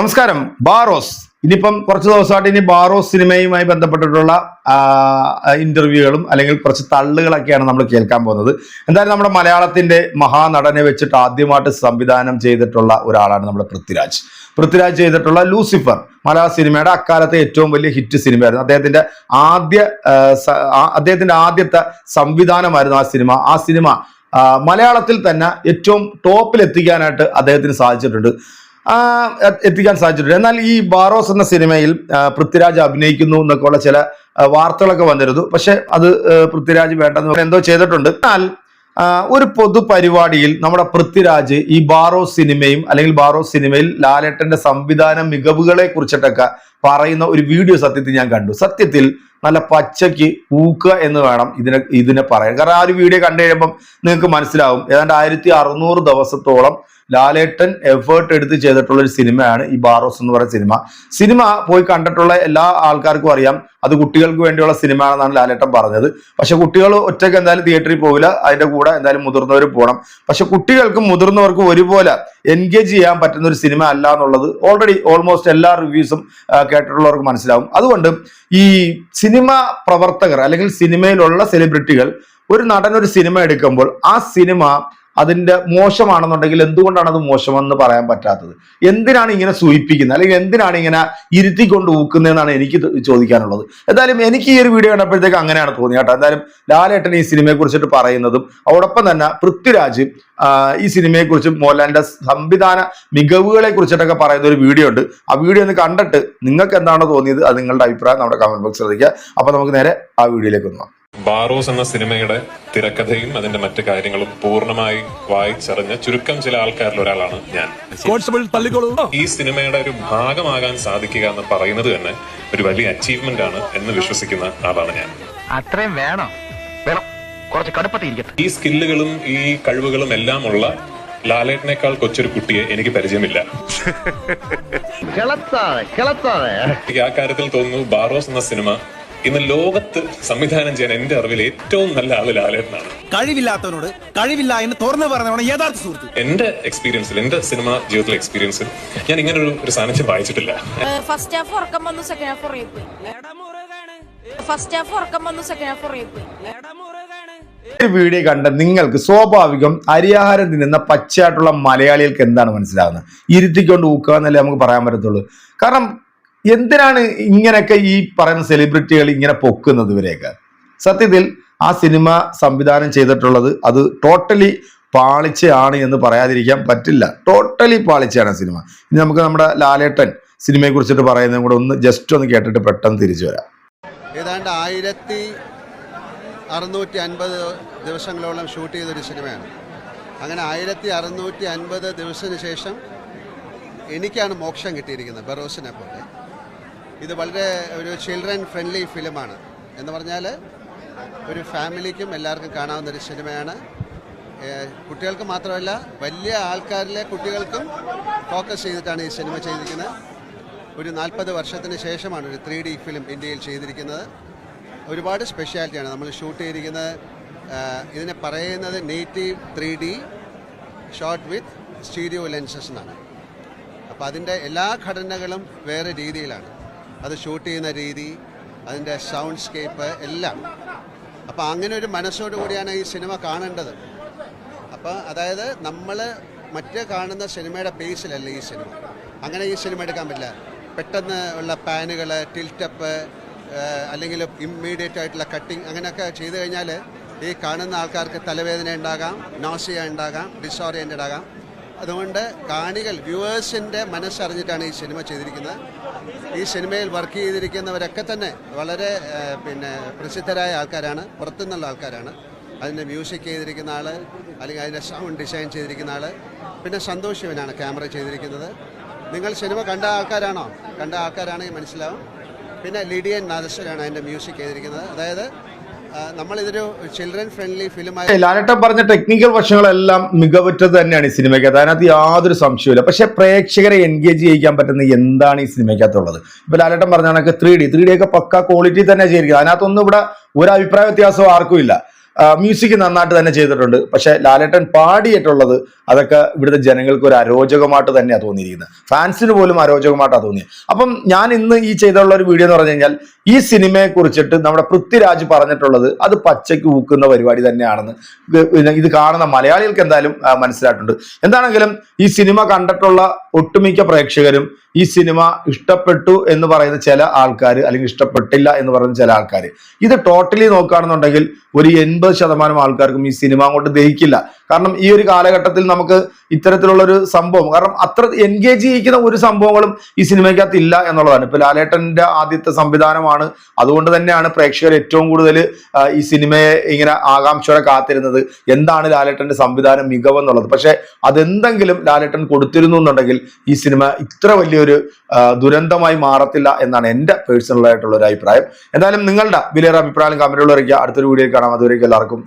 നമസ്കാരം. ബാറോസ്. ഇനിയിപ്പം കുറച്ച് ദിവസമായിട്ട് ഇനി ബാറോസ് സിനിമയുമായി ബന്ധപ്പെട്ടിട്ടുള്ള ഇന്റർവ്യൂകളും അല്ലെങ്കിൽ കുറച്ച് തള്ളുകളൊക്കെയാണ് നമ്മൾ കേൾക്കാൻ പോകുന്നത്. എന്തായാലും നമ്മുടെ മലയാളത്തിന്റെ മഹാനടനെ വെച്ചിട്ട് ആദ്യമായിട്ട് സംവിധാനം ചെയ്തിട്ടുള്ള ഒരാളാണ് നമ്മുടെ പൃഥ്വിരാജ്. പൃഥ്വിരാജ് ചെയ്തിട്ടുള്ള ലൂസിഫർ മലയാള സിനിമയുടെ അക്കാലത്തെ ഏറ്റവും വലിയ ഹിറ്റ് സിനിമയായിരുന്നു. അദ്ദേഹത്തിന്റെ ആദ്യ അദ്ദേഹത്തിന്റെ ആദ്യത്തെ സംവിധാനമായിരുന്നു ആ സിനിമ. ആ സിനിമ മലയാളത്തിൽ തന്നെ ഏറ്റവും ടോപ്പിൽ എത്തിക്കാനായിട്ട് അദ്ദേഹത്തിന് സാധിച്ചിട്ടുണ്ട്. എത്തിക്കാൻ സാധിച്ചിട്ടുണ്ട്. എന്നാൽ ഈ ബാറോസ് എന്ന സിനിമയിൽ പൃഥ്വിരാജ് അഭിനയിക്കുന്നു എന്നൊക്കെയുള്ള ചില വാർത്തകളൊക്കെ വന്നിരുന്നു. പക്ഷെ അത് പൃഥ്വിരാജ് വേണ്ടെന്ന് എന്തോ ചെയ്തിട്ടുണ്ട്. എന്നാൽ ഒരു പൊതു പരിപാടിയിൽ നമ്മുടെ പൃഥ്വിരാജ് ഈ ബാറോ സിനിമയും അല്ലെങ്കിൽ ബാറോ സിനിമയിൽ ലാലേട്ടന്റെ സംവിധാന മികവുകളെ കുറിച്ചിട്ടൊക്കെ പറയുന്ന ഒരു വീഡിയോ സത്യത്തിൽ ഞാൻ കണ്ടു. സത്യത്തിൽ നല്ല പച്ചയ്ക്ക് ഊക്കുക എന്ന് വേണം ഇതിനെ ഇതിനെ പറയാൻ. കാരണം ആ ഒരു വീഡിയോ കണ്ടു കഴിയുമ്പം നിങ്ങൾക്ക് മനസ്സിലാവും. ഏതാണ്ട് ആയിരത്തി അറുന്നൂറ് ദിവസത്തോളം ലാലേട്ടൻ എഫേർട്ട് എടുത്ത് ചെയ്തിട്ടുള്ള ഒരു സിനിമയാണ് ഈ ബാറോസ് എന്ന് പറയുന്ന സിനിമ. സിനിമ പോയി കണ്ടിട്ടുള്ള എല്ലാ ആൾക്കാർക്കും അറിയാം. അത് കുട്ടികൾക്ക് വേണ്ടിയുള്ള സിനിമയാണെന്നാണ് ലാലേട്ടൻ പറഞ്ഞത്. പക്ഷെ കുട്ടികൾ ഒറ്റയ്ക്ക് എന്തായാലും തിയേറ്ററിൽ പോകില്ല അതിന്റെ കൂടെ എന്തായാലും മുതിർന്നവർ പോകണം പക്ഷെ കുട്ടികൾക്കും മുതിർന്നവർക്കും ഒരുപോലെ എൻഗേജ് ചെയ്യാൻ പറ്റുന്ന ഒരു സിനിമ അല്ല എന്നുള്ളത് ഓൾറെഡി ഓൾമോസ്റ്റ് എല്ലാ റിവ്യൂസും കേട്ടിട്ടുള്ളവർക്ക് മനസ്സിലാവും. അതുകൊണ്ട് ഈ സിനിമ പ്രവർത്തകർ അല്ലെങ്കിൽ സിനിമയിലുള്ള സെലിബ്രിറ്റികൾ ഒരു നടൻ ഒരു സിനിമ എടുക്കുമ്പോൾ ആ സിനിമ അതിന്റെ മോശമാണെന്നുണ്ടെങ്കിൽ എന്തുകൊണ്ടാണ് അത് മോശമെന്ന് പറയാൻ പറ്റാത്തത്? എന്തിനാണ് ഇങ്ങനെ സൂചിപ്പിക്കുന്നത്? അല്ലെങ്കിൽ എന്തിനാണ് ഇങ്ങനെ ഇരുത്തിക്കൊണ്ട് ഊക്കുന്നതെന്നാണ് എനിക്ക് ചോദിക്കാനുള്ളത്. എന്തായാലും എനിക്ക് ഈ ഒരു വീഡിയോ കണ്ടപ്പോഴത്തേക്ക് അങ്ങനെയാണ് തോന്നിയത് കേട്ടോ. എന്തായാലും ലാലേട്ടൻ ഈ സിനിമയെ കുറിച്ചിട്ട് പറയുന്നതും അതോടൊപ്പം തന്നെ പൃഥ്വിരാജ് ഈ സിനിമയെ കുറിച്ചും മോഹൻലാലിന്റെ സംവിധാന മികവുകളെ കുറിച്ചിട്ടൊക്കെ പറയുന്ന ഒരു വീഡിയോ ഉണ്ട്. ആ വീഡിയോ ഒന്ന് കണ്ടിട്ട് നിങ്ങൾക്ക് എന്താണ് തോന്നിയത് അത് നിങ്ങളുടെ അഭിപ്രായം നമ്മുടെ കമന്റ് ബോക്സ് ശ്രദ്ധിക്കുക അപ്പൊ നമുക്ക് നേരെ ആ വീഡിയോയിലേക്ക് പോകാം. ബാറോസ് എന്ന സിനിമയുടെ തിരക്കഥയും അതിന്റെ മറ്റു കാര്യങ്ങളും പൂർണമായി വായിച്ചറിഞ്ഞ ചുരുക്കം ചില ആൾക്കാരിൽ ഒരാളാണ് ഞാൻ. ഈ സിനിമയുടെ ഒരു ഭാഗമാകാൻ സാധിക്കുക എന്ന് പറയുന്നത് തന്നെ ഒരു വലിയ അച്ചീവ്മെന്റ് ആണ് എന്ന് വിശ്വസിക്കുന്ന ആളാണ് ഞാൻ. അത്രയും വേണോ. വേണം. കുറച്ച് കടുപ്പത്തിയിരിക്കട്ടെ ഈ സ്കില്ലുകളും ഈ കഴിവുകളും എല്ലാം ഉള്ള ലാലേട്ടനേക്കാൾ കൊച്ചൊരു കുട്ടിയെ എനിക്ക് പരിചയമില്ല. എനിക്ക് ആ കാര്യത്തിൽ തോന്നുന്നു ബാറോസ് എന്ന സിനിമ ഇന്ന് ലോകത്ത് സംവിധാനം ചെയ്യാൻ എന്റെ അറിവിൽ ഏറ്റവും നല്ല ആൾ ലാലേട്ടനാണ്. കഴിവില്ലാത്തവനോട് കഴിവില്ല എന്ന് തുറന്നു പറഞ്ഞവണ് യഥാർത്ഥ സുഹൃത്ത്. എന്റെ എക്സ്പീരിയൻസിൽ എന്റെ സിനിമ ജീവിതത്തിലെ എക്സ്പീരിയൻസിൽ ഞാൻ ഇങ്ങനെ ഒരു ഒരു സാന്നിധ്യം വായിച്ചിട്ടില്ല. ഫസ്റ്റ് ഹാഫ് ഉറക്കം വന്നു സെക്കൻഡ് ഹാഫ് ഉറയിപ്പോയി ഫസ്റ്റ് ഹാഫ് ഉറക്കം വന്നു സെക്കൻഡ് ഹാഫ് ഉറയിപ്പോയി ഈ വീഡിയോ കണ്ട നിങ്ങൾക്ക് സ്വാഭാവികം അരിയാഹാരം തിന്നുന്ന പച്ചയായിട്ടുള്ള മലയാളികൾക്ക് എന്താണ് മനസ്സിലാകുന്നത് ഇരുത്തിക്കൊണ്ട് ഊക്കുക എന്നല്ലേ നമുക്ക് പറയാൻ പറ്റത്തുള്ളൂ. കാരണം എന്തിനാണ് ഇങ്ങനെയൊക്കെ ഈ പറയുന്ന സെലിബ്രിറ്റികൾ ഇങ്ങനെ പൊക്കുന്നത് ഇവരെയൊക്കെ? സത്യത്തിൽ ആ സിനിമ സംവിധാനം ചെയ്തിട്ടുള്ളത് അത് ടോട്ടലി പാളിച്ചയാണ് എന്ന് പറയാതിരിക്കാൻ പറ്റില്ല. ടോട്ടലി പാളിച്ചയാണ് സിനിമ. ഇനി നമുക്ക് നമ്മുടെ ലാലേട്ടൻ സിനിമയെ കുറിച്ചിട്ട് പറയുന്നതും കൂടെ ഒന്ന് ജസ്റ്റ് ഒന്ന് കേട്ടിട്ട് പെട്ടെന്ന് തിരിച്ചു വരാം. ഏതാണ്ട് ആയിരത്തി അറുന്നൂറ്റി അൻപത് ദിവസങ്ങളോളം ഷൂട്ട് ചെയ്തൊരു സിനിമയാണ്. അങ്ങനെ ആയിരത്തി അറുന്നൂറ്റി അൻപത് ദിവസത്തിന് ശേഷം എനിക്കാണ് മോക്ഷം കിട്ടിയിരിക്കുന്നത് ബറോസിനെ പോലെ. ഇത് വളരെ ഒരു ചിൽഡ്രൻ ഫ്രണ്ട്ലി ഫിലിമാണ് എന്ന് പറഞ്ഞാൽ ഒരു ഫാമിലിക്കും എല്ലാവർക്കും കാണാവുന്ന ഒരു സിനിമയാണ്. കുട്ടികൾക്ക് മാത്രമല്ല വലിയ ആൾക്കാരിലെ കുട്ടികൾക്കും ഫോക്കസ് ചെയ്തിട്ടാണ് ഈ സിനിമ ചെയ്തിരിക്കുന്നത്. ഒരു നാൽപ്പത് വർഷത്തിന് ശേഷമാണ് ഒരു ത്രീ ഡി ഫിലിം ഇന്ത്യയിൽ ചെയ്തിരിക്കുന്നത്. ഒരുപാട് സ്പെഷ്യാലിറ്റിയാണ് നമ്മൾ ഷൂട്ട് ചെയ്തിരിക്കുന്നത് ഇതിനെ പറയുന്നത് native three D shot with stereo lenses എന്നാണ്. അപ്പോൾ അതിന്റെ എല്ലാ ഘടനകളും വേറെ രീതിയിലാണ്. അത് ഷൂട്ട് ചെയ്യുന്ന രീതി അതിന്റെ സൗണ്ട് സ്കേപ്പ് എല്ലാം. അപ്പോൾ അങ്ങനെ ഒരു മനസ്സോടു കൂടിയാണ് ഈ സിനിമ കാണേണ്ടത്. അപ്പോൾ അതായത് നമ്മൾ മറ്റ് കാണുന്ന സിനിമയുടെ പേസിലല്ല ഈ സിനിമ. അങ്ങനെ ഈ സിനിമ എടുക്കാൻ പറ്റില്ല. പെട്ടെന്ന് ഉള്ള പാനുകൾ ടിൽറ്റപ്പ് അല്ലെങ്കിൽ ഇമ്മീഡിയറ്റ് ആയിട്ടുള്ള കട്ടിങ് അങ്ങനെയൊക്കെ ചെയ്തു കഴിഞ്ഞാൽ ഈ കാണുന്ന ആൾക്കാർക്ക് തലവേദന ഉണ്ടാകാം നോസിയ ഉണ്ടാകാം ഡിസോറിയന്റഡ് ആകാം അതുകൊണ്ട് കാണികൾ വ്യൂവേഴ്സിന്റെ മനസ്സറിഞ്ഞിട്ടാണ് ഈ സിനിമ ചെയ്തിരിക്കുന്നത്. ഈ സിനിമയിൽ വർക്ക് ചെയ്തിരിക്കുന്നവരൊക്കെ തന്നെ വളരെ പിന്നെ പ്രസിദ്ധരായ ആൾക്കാരാണ് പുറത്തുനിന്നുള്ള ആൾക്കാരാണ്. അതിന്റെ മ്യൂസിക് ചെയ്തിരിക്കുന്ന ആൾ അല്ലെങ്കിൽ അതിന്റെ സൗണ്ട് ഡിസൈൻ ചെയ്തിരിക്കുന്ന ആൾ പിന്നെ സന്തോഷ് ശിവനാണ് ക്യാമറ ചെയ്തിരിക്കുന്നത്. നിങ്ങൾ സിനിമ കണ്ട ആൾക്കാരാണോ? കണ്ട ആൾക്കാരാണെങ്കിൽ മനസ്സിലാവും. പിന്നെ ലിഡിയൻ നാദസ്വരാണ് അതിന്റെ മ്യൂസിക് ചെയ്തിരിക്കുന്നത്. അതായത് നമ്മളിതൊരു ചിൽഡ്രൻ ഫ്രണ്ട്ലി ഫിലിമായി ലാലട്ടൻ പറഞ്ഞ ടെക്നിക്കൽ വശങ്ങളെല്ലാം മികവുറ്റത് തന്നെയാണ് ഈ സിനിമയ്ക്ക് അതിനകത്ത് യാതൊരു സംശയമില്ല പക്ഷെ പ്രേക്ഷകരെ എൻഗേജ് ചെയ്യിക്കാൻ പറ്റുന്ന എന്താണ് ഈ സിനിമയ്ക്കകത്തുള്ളത് ഇപ്പൊ ലാലട്ടൻ പറഞ്ഞ കണക്ക് ത്രീ ഡി ത്രീ ഡി ഒക്കെ പക്ക ക്വാളിറ്റി തന്നെ ചെയ്തിരിക്കുന്നത് അതിനകത്തൊന്നും ഇവിടെ ഒരു അഭിപ്രായ വ്യത്യാസവും ആർക്കും ഇല്ല മ്യൂസിക് നന്നായിട്ട് തന്നെ ചെയ്തിട്ടുണ്ട്. പക്ഷെ ലാലേട്ടൻ പാടിയിട്ടുള്ളത് അതൊക്കെ ഇവിടുത്തെ ജനങ്ങൾക്ക് ഒരു അരോചകമായിട്ട് തന്നെയാണ് തോന്നിയിരിക്കുന്നത്. ഫാൻസിന് പോലും അരോചകമായിട്ടാണ് തോന്നിയത് അപ്പം ഞാൻ ഇന്ന് ഈ ചെയ്തുള്ള ഒരു വീഡിയോ എന്ന് പറഞ്ഞു കഴിഞ്ഞാൽ ഈ സിനിമയെ കുറിച്ചിട്ട് നമ്മുടെ പൃഥ്വിരാജ് പറഞ്ഞിട്ടുള്ളത് അത് പച്ചയ്ക്ക് ഊക്കുന്ന പരിപാടി തന്നെയാണെന്ന്. ഇത് കാണുന്ന മലയാളികൾക്ക് എന്തായാലും മനസ്സിലായിട്ടുണ്ട്. എന്താണെങ്കിലും ഈ സിനിമ കണ്ടിട്ടുള്ള ഒട്ടുമിക്ക പ്രേക്ഷകരും ഈ സിനിമ ഇഷ്ടപ്പെട്ടു എന്ന് പറയുന്ന ചില ആൾക്കാർ അല്ലെങ്കിൽ ഇഷ്ടപ്പെട്ടില്ല എന്ന് പറയുന്ന ചില ആൾക്കാർ ഇത് ടോട്ടലി നോക്കുകയാണെന്നുണ്ടെങ്കിൽ ഒരു എൺപത് ശതമാനം ആൾക്കാർക്കും ഈ സിനിമ അങ്ങോട്ട് ദഹിക്കില്ല. കാരണം ഈ ഒരു കാലഘട്ടത്തിൽ നമുക്ക് ഇത്തരത്തിലുള്ള ഒരു സംഭവം കാരണം അത്ര എൻഗേജ് ചെയ്യിക്കുന്ന ഒരു സംഭവങ്ങളും ഈ സിനിമയ്ക്കകത്ത് ഇല്ല എന്നുള്ളതാണ്. ഇപ്പൊ ലാലേട്ടന്റെ ആദ്യത്തെ സംവിധാനമാണ്. അതുകൊണ്ട് തന്നെയാണ് പ്രേക്ഷകർ ഏറ്റവും കൂടുതൽ ഈ സിനിമയെ ഇങ്ങനെ ആകാംക്ഷയോടെ കാത്തിരുന്നത്. എന്താണ് ലാലേട്ടന്റെ സംവിധാനം മികവെന്നുള്ളത്? പക്ഷെ അതെന്തെങ്കിലും ലാലേട്ടൻ കൊടുത്തിരുന്നു എന്നുണ്ടെങ്കിൽ ഈ സിനിമ ഇത്ര വലിയൊരു ദുരന്തമായി മാറത്തില്ല എന്നാണ് എന്റെ പേഴ്സണൽ ആയിട്ടുള്ള ഒരു അഭിപ്രായം. എന്തായാലും നിങ്ങളുടെ വിലയേറെ അഭിപ്രായം കമന്റുകൾ അടുത്തൊരു വീഡിയോയിൽ കാണാം. അതുവരേക്കും എല്ലാവർക്കും